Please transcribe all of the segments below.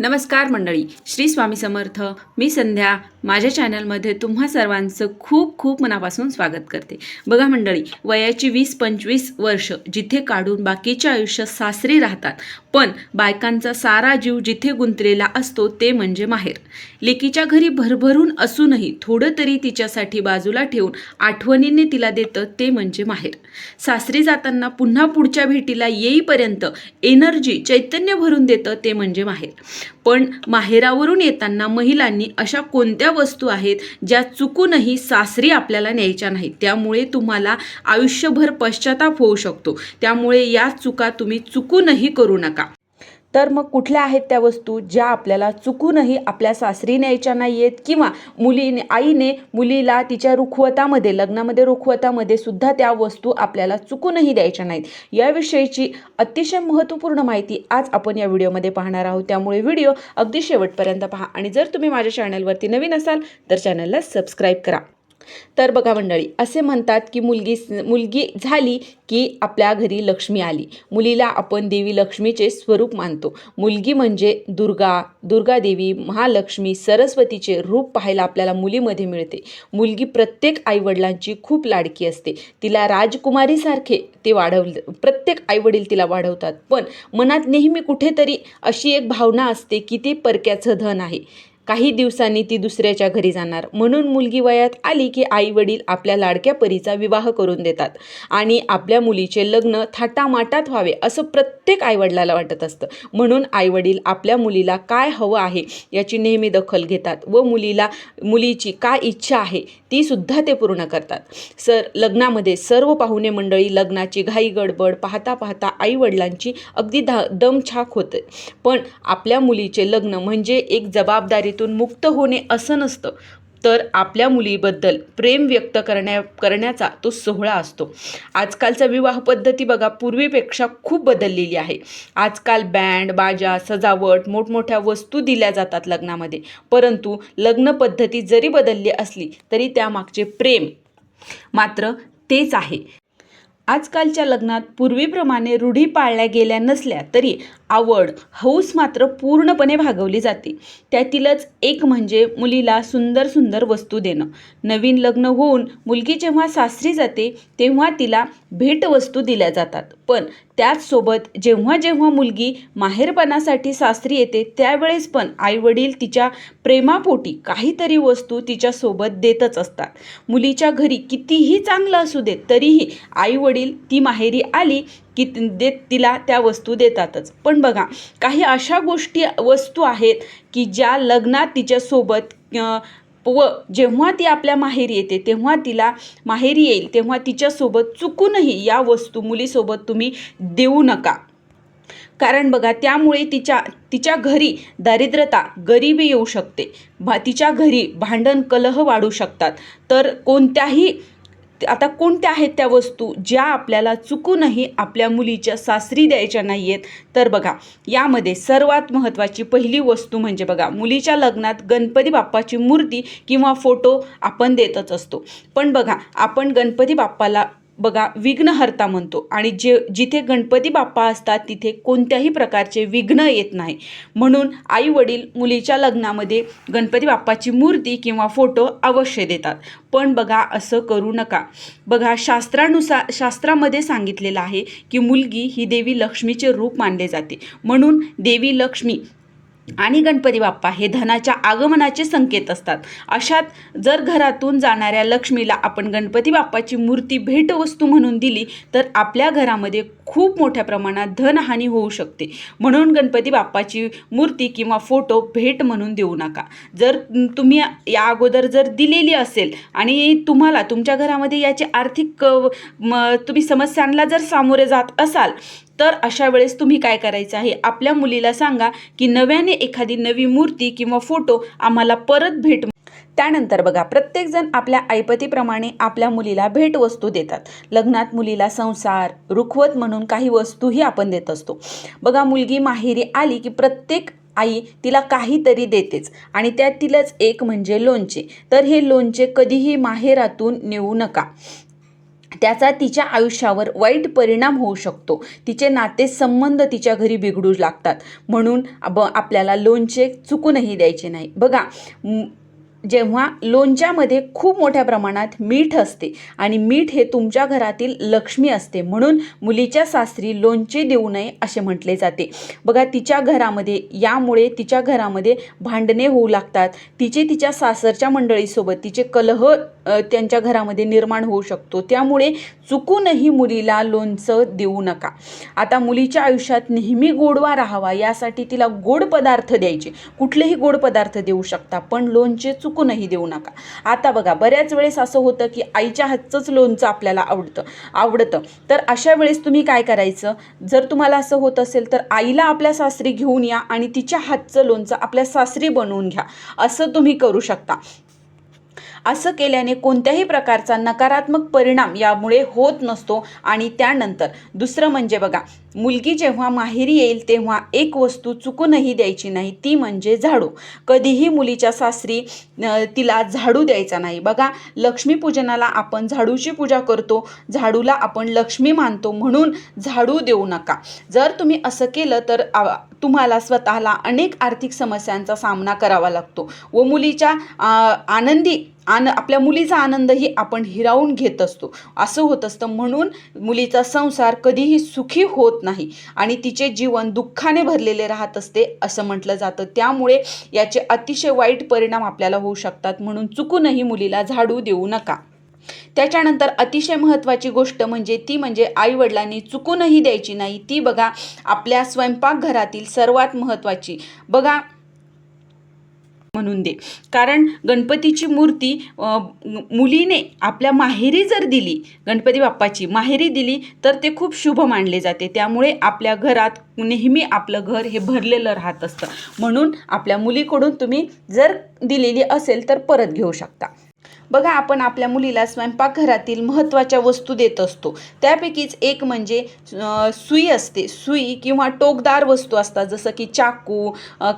नमस्कार मंडळी श्री स्वामी समर्थ. मी संध्या. माझ्या चॅनलमध्ये तुम्हा सर्वांचं खूप खूप मनापासून स्वागत करते. बघा मंडळी वयाची वीस पंचवीस वर्ष जिथे काढून बाकीचे आयुष्य सासरी राहतात पण बायकांचा सारा जीव जिथे गुंतलेला असतो ते म्हणजे माहेर. लेकीच्या घरी भरभरून असूनही थोडं तरी तिच्यासाठी बाजूला ठेवून आठवणीने तिला देतं ते म्हणजे माहेर. सासरी जाताना पुन्हा पुढच्या भेटीला येईपर्यंत एनर्जी चैतन्य भरून देतं ते म्हणजे माहेर. पण माहेरावरून येताना महिलांनी अशा कोणत्या वस्तू आहेत ज्या चुकूनही सासरी आपल्याला न्यायच्या नाहीत? त्यामुळे तुम्हाला आयुष्यभर पश्चाताप होऊ शकतो. त्यामुळे या चुका तुम्ही चुकूनही करू नका. तर मग कुठल्या आहेत त्या वस्तू ज्या आपल्याला चुकूनही आपल्या सासरी न्यायच्या नाही आहेत किंवा मुलीने आईने मुलीला तिच्या रुखवतामध्ये लग्नामध्ये रुखवतामध्ये सुद्धा त्या वस्तू आपल्याला चुकूनही द्यायच्या नाहीत? याविषयीची अतिशय महत्त्वपूर्ण माहिती आज आपण या व्हिडिओमध्ये पाहणार आहोत. त्यामुळे व्हिडिओ अगदी शेवटपर्यंत पहा. आणि जर तुम्ही माझ्या चॅनलवरती नवीन असाल तर चॅनलला सबस्क्राईब करा. तर बघा मंडळी असे म्हणतात की मुलगी मुलगी झाली की आपल्या घरी लक्ष्मी आली. मुलीला आपण देवी लक्ष्मीचे स्वरूप मानतो. मुलगी म्हणजे दुर्गा दुर्गा देवी महालक्ष्मी सरस्वतीचे रूप पाहायला आपल्याला मुलीमध्ये मिळते. मुलगी प्रत्येक आईवडिलांची खूप लाडकी असते. तिला राजकुमारीसारखे ते वाढव प्रत्येक आईवडील तिला वाढवतात. पण मनात नेहमी कुठेतरी अशी एक भावना असते की ते परक्याचं धन आहे. काही दिवसांनी ती दुसऱ्याच्या घरी जाणार. म्हणून मुलगी वयात आली की आई वडील आपल्या लाडक्या परीचा विवाह करून देतात आणि आपल्या मुलीचे लग्न थाटामाटात व्हावे असं प्रत्येक आईवडिलाला वाटत असतं. म्हणून आईवडील आपल्या मुलीला काय हवं आहे याची नेहमी दखल घेतात व मुलीला मुलीची काय इच्छा आहे ती सुद्धा ते पूर्ण करतात. सर लग्नामध्ये सर्व पाहुणे मंडळी लग्नाची घाई गडबड पाहता पाहता आईवडिलांची अगदी धा दमछाक होते. पण आपल्या मुलीचे लग्न म्हणजे एक जबाबदारी मुक्त होणे असं नसतं. तर आपल्या मुलीबद्दल प्रेम व्यक्त करण्या करण्याचा तो सोहळा असतो. आजकालचा विवाह पद्धती बघा पूर्वीपेक्षा खूप बदललेली आहे. आजकाल बँड बाजा सजावट मोठमोठ्या वस्तू दिल्या जातात लग्नामध्ये. परंतु लग्न पद्धती जरी बदलली असली तरी त्यामागचे प्रेम मात्र तेच आहे. आजकालच्या लग्नात पूर्वीप्रमाणे रूढी पाळल्या गेल्या नसल्या तरी आवड हौस मात्र पूर्णपणे भागवली जाते. त्यातीलच एक म्हणजे मुलीला सुंदर सुंदर वस्तू देणं. नवीन लग्न होऊन मुलगी जेव्हा सासरी जाते तेव्हा तिला भेटवस्तू दिल्या जातात. पण त्याचसोबत जेव्हा जेव्हा मुलगी माहेरपणासाठी सासरी येते त्यावेळेस पण आईवडील तिच्या प्रेमापोटी काहीतरी वस्तू तिच्यासोबत देतच असतात. मुलीच्या घरी कितीही चांगलं असू देत तरीही आईवडील ती माहेरी आली की देत तिला त्या वस्तू देतातच. पण बघा काही अशा गोष्टी वस्तू आहेत की ज्या लग्नात तिच्यासोबत व जेव्हा ती आपल्या माहेरी येते तेव्हा तिला माहेरी येईल तेव्हा तिच्यासोबत चुकूनही या वस्तू मुलीसोबत तुम्ही देऊ नका. कारण बघा त्यामुळे तिच्या तिच्या घरी दारिद्रता गरिबी येऊ शकते. भा तिच्या घरी भांडण कलह वाढू शकतात. तर कोणत्याही आता कोणत्या आहेत त्या वस्तू ज्या आपल्याला चुकूनही आपल्या मुलीच्या सासरी द्यायच्या नाही आहेत तर बघा यामध्ये सर्वात महत्त्वाची पहिली वस्तू म्हणजे बघा मुलीच्या लग्नात गणपती बाप्पाची मूर्ती किंवा फोटो आपण देतच असतो. पण बघा आपण गणपती बाप्पाला बघा विघ्नहर्ता म्हणतो. आणि जे जिथे गणपती बाप्पा असतात तिथे कोणत्याही प्रकारचे विघ्न येत नाही. म्हणून आई वडील मुलीच्या लग्नामध्ये गणपती बाप्पाची मूर्ती किंवा फोटो अवश्य देतात. पण बघा असं करू नका. बघा शास्त्रानुसार शास्त्रामध्ये सांगितलेलं आहे की मुलगी ही देवी लक्ष्मीचे रूप मानले जाते. म्हणून देवी लक्ष्मी आणि गणपती बाप्पा हे धनाच्या आगमनाचे संकेत असतात. अशात जर घरातून जाणाऱ्या लक्ष्मीला आपण गणपती बाप्पाची मूर्ती भेटवस्तू म्हणून दिली तर आपल्या घरामध्ये खूप मोठ्या प्रमाणात धनहानी होऊ शकते. म्हणून गणपती बाप्पाची मूर्ती किंवा फोटो भेट म्हणून देऊ नका. जर तुम्ही या अगोदर जर दिलेली असेल आणि तुम्हाला तुमच्या घरामध्ये याची आर्थिक तुम्ही समस्यांना जर सामोरे जात असाल तर अशा वेळेस तुम्ही काय करायचं आहे? आपल्या मुलीला सांगा की नव्याने एखादी नवी मूर्ती किंवा फोटो आम्हाला परत भेट त्यानंतर बघा प्रत्येकजण आपल्या ऐपतीप्रमाणे आपल्या मुलीला भेटवस्तू देतात. लग्नात मुलीला संसार रुखवत म्हणून काही वस्तूही आपण देत असतो. बघा मुलगी माहेरी आली की प्रत्येक आई तिला काहीतरी देतेच आणि त्यातीलच एक म्हणजे लोणचे. तर हे लोणचे कधीही माहेरातून नेऊ नका. त्याचा तिच्या आयुष्यावर वाईट परिणाम होऊ शकतो. तिचे नातेसंबंध तिच्या घरी बिघडू लागतात. म्हणून ब आपल्याला लोणचे चुकूनही द्यायचे नाही. बघा जेव्हा लोणच्यामध्ये खूप मोठ्या प्रमाणात मीठ असते आणि मीठ हे तुमच्या घरातील लक्ष्मी असते म्हणून मुलीच्या सासरी लोणचे देऊ नये असे म्हटले जाते. बघा तिच्या घरामध्ये यामुळे तिच्या घरामध्ये भांडणे होऊ लागतात. तिचे तिच्या सासरच्या मंडळीसोबत तिचे कलह त्यांच्या घरामध्ये निर्माण होऊ शकतो. त्यामुळे चुकूनही मुलीला लोणचं देऊ नका. आता मुलीच्या आयुष्यात नेहमी गोडवा राहावा यासाठी तिला गोड पदार्थ द्यायचे. कुठलेही गोड पदार्थ देऊ शकता पण लोणचे चुकूनही देऊ नका. आता बघा बऱ्याच वेळेस असं होतं की आईच्या हातचंच लोणचं आपल्याला आवडतं आवडतं. तर अशा वेळेस तुम्ही काय करायचं? जर तुम्हाला असं होत असेल तर आईला आपल्या सासरी घेऊन या आणि तिच्या हातचं लोणचं आपल्या सासरी बनवून घ्या. असं तुम्ही करू शकता. असं केल्याने कोणत्याही प्रकारचा नकारात्मक परिणाम यामुळे होत नसतो. आणि त्यानंतर दुसरं म्हणजे बघा मुलगी जेव्हा माहेरी येईल तेव्हा एक वस्तू चुकूनही द्यायची नाही ती म्हणजे झाडू. कधीही मुलीच्या सासरी तिला झाडू द्यायचा नाही. बघा लक्ष्मीपूजनाला आपण झाडूची पूजा करतो झाडूला आपण लक्ष्मी मानतो म्हणून झाडू देऊ नका. जर तुम्ही असं केलं तर तुम्हाला स्वतःला अनेक आर्थिक समस्यांचा सामना करावा लागतो. व मुलीच्या आनंदी आन आपल्या मुलीचा आनंदही आपण हिरावून घेत असतो. असं होत असतं. म्हणून मुलीचा संसार कधीही सुखी होत नाही आणि तिचे जीवन दुःखाने भरलेले राहत असते असं म्हटलं जातं. त्यामुळे याचे अतिशय वाईट परिणाम आपल्याला होऊ शकतात. म्हणून चुकूनही मुलीला झाडू देऊ नका. त्याच्यानंतर अतिशय महत्त्वाची गोष्ट म्हणजे ती म्हणजे आईवडिलांनी चुकूनही द्यायची नाही. ती बघा आपल्या स्वयंपाकघरातील सर्वात महत्त्वाची. बघा म्हणून दे. कारण गणपतीची मूर्ती मुलीने आपल्या माहेरी जर दिली गणपती बाप्पाची माहेरी दिली तर ते खूप शुभ मानले जाते. त्यामुळे आपल्या घरात नेहमी आपलं घर हे भरलेलं राहत असतं. म्हणून आपल्या मुलीकडून तुम्ही जर दिलेली असेल तर परत घेऊ शकता. बघा आपण आपल्या मुलीला स्वयंपाकघरातील महत्त्वाच्या वस्तू देत असतो. त्यापैकीच एक म्हणजे सुई असते. सुई किंवा टोकदार वस्तू असतात जसं की चाकू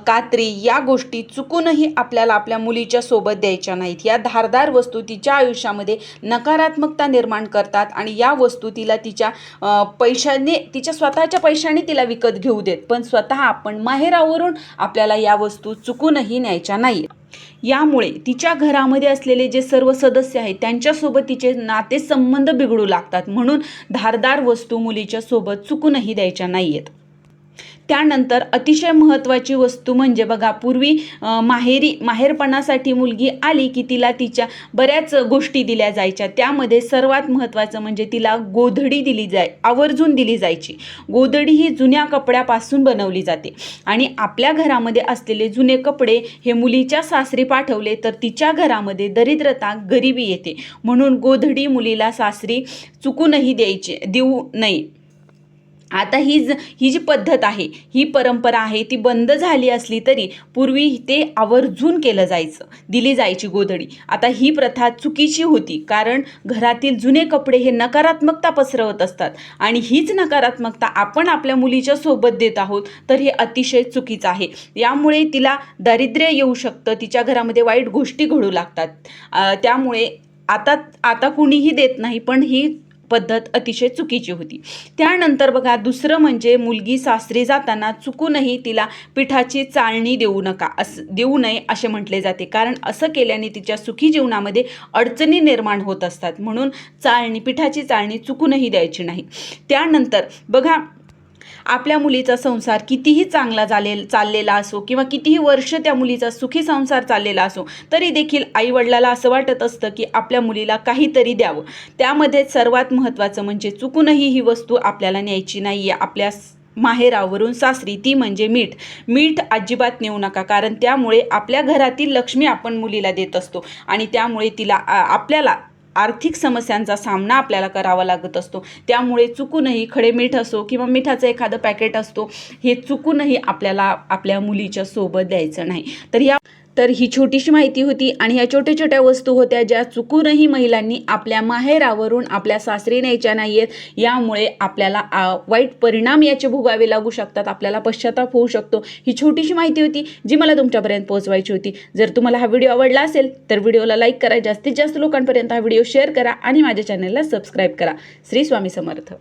कात्री या गोष्टी चुकूनही आपल्याला आपल्या मुलीच्या सोबत द्यायच्या नाहीत. या धारदार वस्तू तिच्या आयुष्यामध्ये नकारात्मकता निर्माण करतात आणि या वस्तू तिला तिच्या पैशाने तिच्या स्वतःच्या पैशाने तिला विकत घेऊ देत. पण स्वतः आपण माहेरावरून आपल्याला या वस्तू चुकूनही न्यायच्या नाही यामुळे तिच्या घरामध्ये असलेले जे सर्व सदस्य आहेत त्यांच्यासोबत तिचे नातेसंबंध बिघडू लागतात. म्हणून धारदार वस्तू मुलीच्या सोबत चुकूनही द्यायच्या नाही आहेत त्यानंतर अतिशय महत्त्वाची वस्तू म्हणजे बघा पूर्वी माहेरी माहेरपणासाठी मुलगी आली की तिला तिच्या बऱ्याच गोष्टी दिल्या जायच्या. त्यामध्ये सर्वात महत्त्वाचं म्हणजे तिला गोधडी दिली जाय आवर्जून दिली जायची. गोधडी ही जुन्या कपड्यापासून बनवली जाते. आणि आपल्या घरामध्ये असलेले जुने कपडे हे मुलीच्या सासरी पाठवले तर तिच्या घरामध्ये दरिद्रता गरिबी येते. म्हणून गोधडी मुलीला सासरी चुकूनही द्यायची देऊ नये. आता ही ज ही जी पद्धत आहे ही परंपरा आहे ती बंद झाली असली तरी पूर्वी ते आवर्जून केलं जायचं दिली जायची गोधडी. आता ही प्रथा चुकीची होती कारण घरातील जुने कपडे हे नकारात्मकता पसरवत असतात. आणि हीच नकारात्मकता आपण आपल्या मुलीच्या सोबत देत आहोत तर हे अतिशय चुकीचं आहे. यामुळे तिला दारिद्र्य येऊ शकतं तिच्या घरामध्ये वाईट गोष्टी घडू लागतात. त्यामुळे आता आता कुणीही देत नाही पण ही पद्धत अतिशय चुकीची होती. त्यानंतर बघा दुसरं म्हणजे मुलगी सासरी जाताना चुकूनही तिला पिठाची चाळणी देऊ नका असं देऊ नये असे म्हटले जाते. कारण असं केल्याने तिच्या सुखी जीवनामध्ये अडचणी निर्माण होत असतात. म्हणून चाळणी पिठाची चाळणी चुकूनही द्यायची नाही. त्यानंतर बघा आपल्या मुलीचा संसार कितीही चांगला झाले चाललेला असो किंवा कितीही वर्ष त्या मुलीचा सुखी संसार चाललेला असो तरी देखील आईवडिलाला असं वाटत असतं की आपल्या मुलीला काहीतरी द्यावं. त्यामध्ये सर्वात महत्त्वाचं म्हणजे चुकूनही ही वस्तू आपल्याला न्यायची नाही आहे आपल्या माहेरावरून सासरी ती म्हणजे मीठ. मीठ अजिबात नेऊ नका कारण त्यामुळे आपल्या घरातील लक्ष्मी आपण मुलीला देत असतो आणि त्यामुळे तिला आपल्याला आर्थिक समस्यांचा सामना आपल्याला करावा लागत असतो. त्यामुळे चुकूनही खडे मीठ असो किंवा मिठाचं एखादं पॅकेट असतो हे चुकूनही आपल्याला आपल्या मुलीच्या सोबत द्यायचं नाही. तर या तर ही छोटीशी माहिती होती आणि ह्या छोट्या छोट्या वस्तू होत्या ज्या चुकूनही महिलांनी आपल्या माहेरावरून आपल्या सासरी न्यायच्या नाही आहेत यामुळे आपल्याला वाईट परिणाम याचे भोगावे लागू शकतात आपल्याला पश्चाताप होऊ शकतो. ही छोटीशी माहिती होती जी मला तुमच्यापर्यंत पोहोचवायची होती. जर तुम्हाला हा व्हिडिओ आवडला असेल तर व्हिडिओला लाईक करा जास्तीत जास्त लोकांपर्यंत हा व्हिडिओ शेअर करा आणि माझ्या चॅनलला सबस्क्राईब करा. श्री स्वामी समर्थ.